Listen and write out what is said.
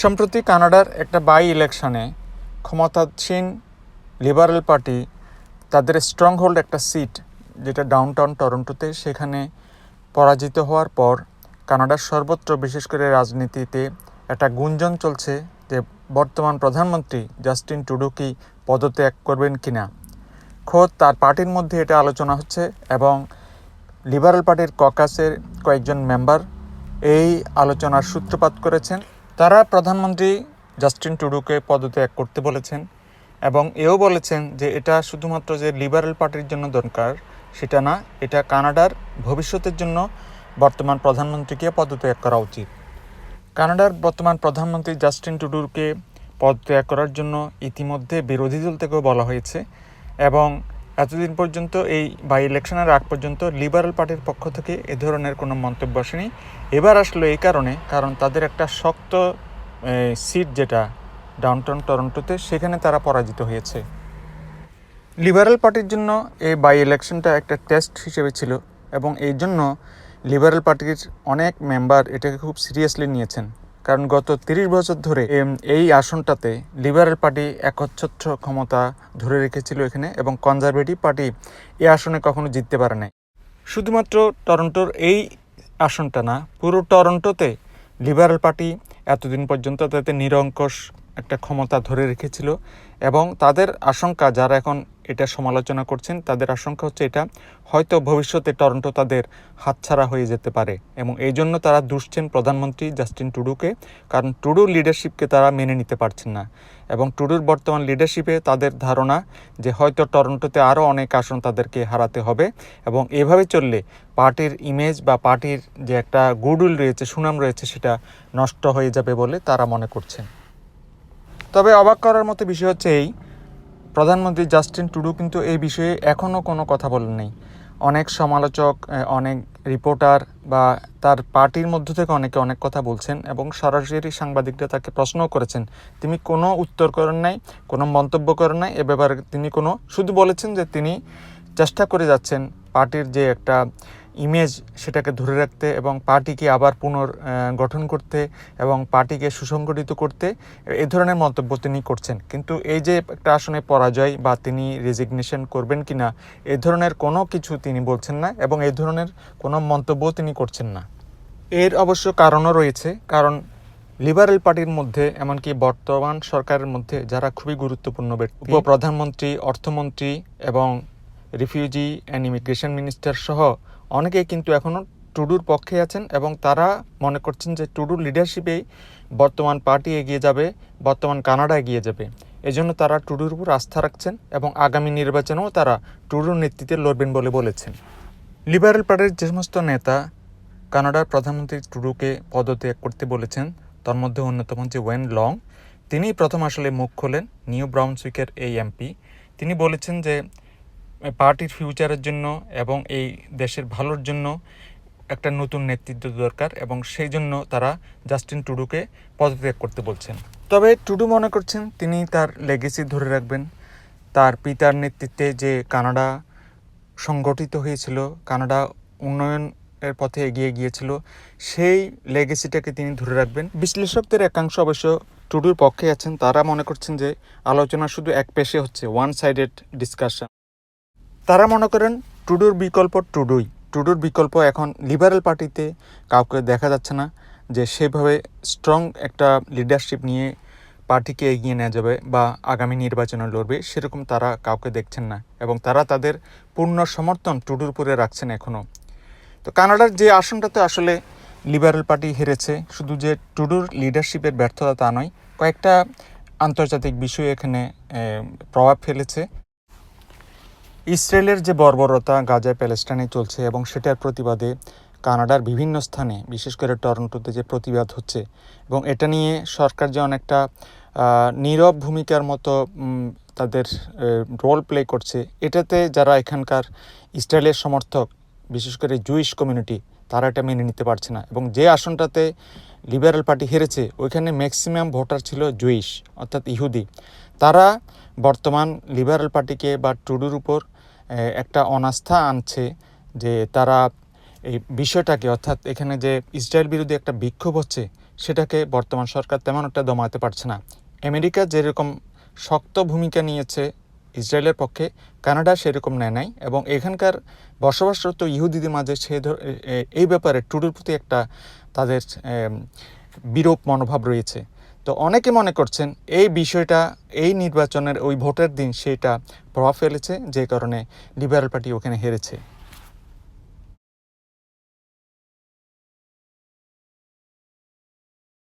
সম্প্রতি কানাডার একটা বাই ইলেকশনে ক্ষমতাসীন লিবারেল পার্টি তাদের স্ট্রং হোল্ড একটা সিট যেটা ডাউনটাউন টরন্টোতে সেখানে পরাজিত হওয়ার পর কানাডার সর্বত্র, বিশেষ করে রাজনীতিতে একটা গুঞ্জন চলছে যে বর্তমান প্রধানমন্ত্রী জাস্টিন টুডু কি পদত্যাগ করবেন কি না খোদ তার পার্টির মধ্যে এটা আলোচনা হচ্ছে এবং লিবারেল পার্টির ককাসের কয়েকজন মেম্বার এই আলোচনার সূত্রপাত করেছেন। তারা প্রধানমন্ত্রী জাস্টিন টুডুকে পদত্যাগ করতে বলেছেন এবং এও বলেছেন যে এটা শুধুমাত্র যে লিবারেল পার্টির জন্য দরকার সেটা না, এটা কানাডার ভবিষ্যতের জন্য বর্তমান প্রধানমন্ত্রীকে পদত্যাগ করা উচিত। কানাডার বর্তমান প্রধানমন্ত্রী জাস্টিন টুডুরকে পদত্যাগ করার জন্য ইতিমধ্যে বিরোধী দল থেকেও বলা হয়েছে এবং এতদিন পর্যন্ত এই বাই ইলেকশনের আগ পর্যন্ত লিবারাল পার্টির পক্ষ থেকে এ ধরনের কোনো মন্তব্য আসেনি। এবার আসলো এই কারণে, কারণ তাদের একটা শক্ত সিট যেটা ডাউনটাউন টরন্টোতে সেখানে তারা পরাজিত হয়েছে। লিবারেল পার্টির জন্য এই বাই ইলেকশনটা একটা টেস্ট হিসেবে ছিল এবং এই জন্য লিবারেল পার্টির অনেক মেম্বার এটাকে খুব সিরিয়াসলি নিয়েছেন। কারণ গত তিরিশ বছর ধরে এই আসনটাতে লিবারেল পার্টি একচ্ছত্র ক্ষমতা ধরে রেখেছিল এখানে এবং কনজারভেটিভ পার্টি এই আসনে কখনো জিততে পারে নাই। শুধুমাত্র টরন্টোর এই আসনটা না, পুরো টরন্টোতে লিবারেল পার্টি এতদিন পর্যন্ত তাদের নিরঙ্কুশ একটা ক্ষমতা ধরে রেখেছিল এবং তাদের আশঙ্কা যারা এখন এটা সমালোচনা করছেন, তাদের আশঙ্কা হচ্ছে এটা হয়তো ভবিষ্যতে টরন্টো তাদের হাতছাড়া হয়ে যেতে পারে এবং এই জন্য তারা দুষছেন প্রধানমন্ত্রী জাস্টিন টুডুকে কারণ টুডুর লিডারশিপকে তারা মেনে নিতে পারছেন না এবং টুডুর বর্তমান লিডারশিপে তাদের ধারণা যে হয়তো টরন্টোতে আরও অনেক আসন তাদেরকে হারাতে হবে এবং এভাবে চললে পার্টির ইমেজ বা পার্টির যে একটা গুডউইল রয়েছে, সুনাম রয়েছে, সেটা নষ্ট হয়ে যাবে বলে তারা মনে করছেন। তবে অবাক করার মতো বিষয় হচ্ছে এই প্রধানমন্ত্রী জাস্টিন টুডু কিন্তু এই বিষয়ে এখনও কোনো কথা বলেন নেই। অনেক সমালোচক অনেক রিপোর্টার বা তার পার্টির মধ্য থেকে অনেকে অনেক কথা বলছেন এবং সরাসরি সাংবাদিকরা তাকে প্রশ্নও করেছেন। তিনি কোনো উত্তর করেন নাই, কোনো মন্তব্য করেন নাই। এ ব্যাপারে তিনি কোনো, শুধু বলেছেন যে তিনি চেষ্টা করে যাচ্ছেন পার্টির যে একটা ইমেজ সেটাকে ধরে রাখতে এবং পার্টিকে আবার পুনর গঠন করতে এবং পার্টিকে সুসংগঠিত করতে এ ধরনের মন্তব্য তিনি করছেন। কিন্তু এই যে একটা আসনে পরাজয় বা তিনি রেজিগনেশন করবেন কিনা এ ধরনের কোনো কিছু তিনি বলছেন না এবং এই ধরনের কোনো মন্তব্য তিনি করছেন না। এর অবশ্য কারণও রয়েছে কারণ লিবারেল পার্টির মধ্যে এমনকি বর্তমান সরকারের মধ্যে যারা খুবই গুরুত্বপূর্ণ ব্যক্তি উপপ্রধানমন্ত্রী অর্থমন্ত্রী এবং রিফিউজি অ্যান্ড ইমিগ্রেশন মিনিস্টার সহ অনেকেই কিন্তু এখনও টুডুর পক্ষে আছেন এবং তারা মনে করছেন যে টুডুর লিডারশিপেই বর্তমান পার্টি এগিয়ে যাবে, বর্তমান কানাডা এগিয়ে যাবে। এজন্য তারা টুডুর উপর আস্থা রাখছেন এবং আগামী নির্বাচনেও তারা টুডুর নেতৃত্বে লড়বেন বলে বলেছেন। লিবারেল পার্টির যে সমস্ত নেতা কানাডার প্রধানমন্ত্রী টুডুকে পদত্যাগ করতে বলেছেন, তার মধ্যে অন্যতম যে ওয়েন লং তিনি প্রথম আসলে মুখ খোলেন নিউ ব্রাউনসুইকের এই এমপি। তিনি বলেছেন যে পার্টির ফিউচারের জন্য এবং এই দেশের ভালোর জন্য একটা নতুন নেতৃত্ব দরকার এবং সেই জন্য তারা জাস্টিন টুডুকে পদত্যাগ করতে বলছেন। তবে টুডু মনে করছেন তিনি তার লেগেসি ধরে রাখবেন। তার পিতার নেতৃত্বে যে কানাডা সংগঠিত হয়েছিল, কানাডা উন্নয়নের পথে এগিয়ে গিয়েছিল, সেই লেগেসিটাকে তিনি ধরে রাখবেন। বিশ্লেষকদের একাংশ অবশ্য টুডুর পক্ষে আছেন, তারা মনে করছেন যে আলোচনা শুধু এক পেশে হচ্ছে ওয়ান সাইডেড ডিসকাশন তারা মনে করেন টুডুর বিকল্প টুডুই টুডুর বিকল্প এখন লিবারেল পার্টিতে কাউকে দেখা যাচ্ছে না যে সেভাবে স্ট্রং একটা লিডারশিপ নিয়ে পার্টিকে এগিয়ে নেওয়া যাবে বা আগামী নির্বাচনে লড়বে, সেরকম তারা কাউকে দেখছেন না এবং তারা তাদের পূর্ণ সমর্থন টুডুর উপরে রাখছেন এখনও তো কানাডার যে আসনটাতে আসলে লিবারেল পার্টি হেরেছে, শুধু যে টুডুর লিডারশিপের ব্যর্থতা তা নয়, কয়েকটা আন্তর্জাতিক বিষয় এখানে প্রভাব ফেলেছে। ইসরায়েলের যে বর্বরতা গাজায়, প্যালেস্টাইনে চলছে এবং সেটার প্রতিবাদে কানাডার বিভিন্ন স্থানে, বিশেষ করে টরন্টোতে যে প্রতিবাদ হচ্ছে এবং এটা নিয়ে সরকার যে অনেকটা নীরব ভূমিকার মতো তাদের রোল প্লে করছে, এটাতে যারা এখানকার ইসরায়েলের সমর্থক, বিশেষ করে জুইশ কমিউনিটি তারা এটা মেনে নিতে পারছে না এবং যে আসনটাতে লিবারেল পার্টি হেরেছে, ওইখানে ম্যাক্সিমাম ভোটার ছিল জুইশ অর্থাৎ ইহুদি। তারা বর্তমান লিবারেল পার্টিকে বা টুডুর উপর একটা অনাস্থা আনছে যে তারা এই বিষয়টাকে, অর্থাৎ এখানে যে ইসরায়েল বিরোধী একটা বিক্ষোভ হচ্ছে, সেটাকে বর্তমান সরকার তেমন একটা দমাতে পারছে না। আমেরিকা যেরকম শক্ত ভূমিকা নিয়েছে ইসরায়েলের পক্ষে, কানাডা সেরকম নেয় নাই এবং এখানকার বসবাসরত ইহুদিদের মাঝে সে এই ব্যাপারে টুডুর প্রতি একটা তাদের বিরূপ মনোভাব রয়েছে। তো অনেকে মনে করছেন এই বিষয়টা, এই নির্বাচনের ওই ভোটের দিন সেটা প্রভাব ফেলেছে, যে কারণে লিবারেল পার্টি ওখানে হেরেছে।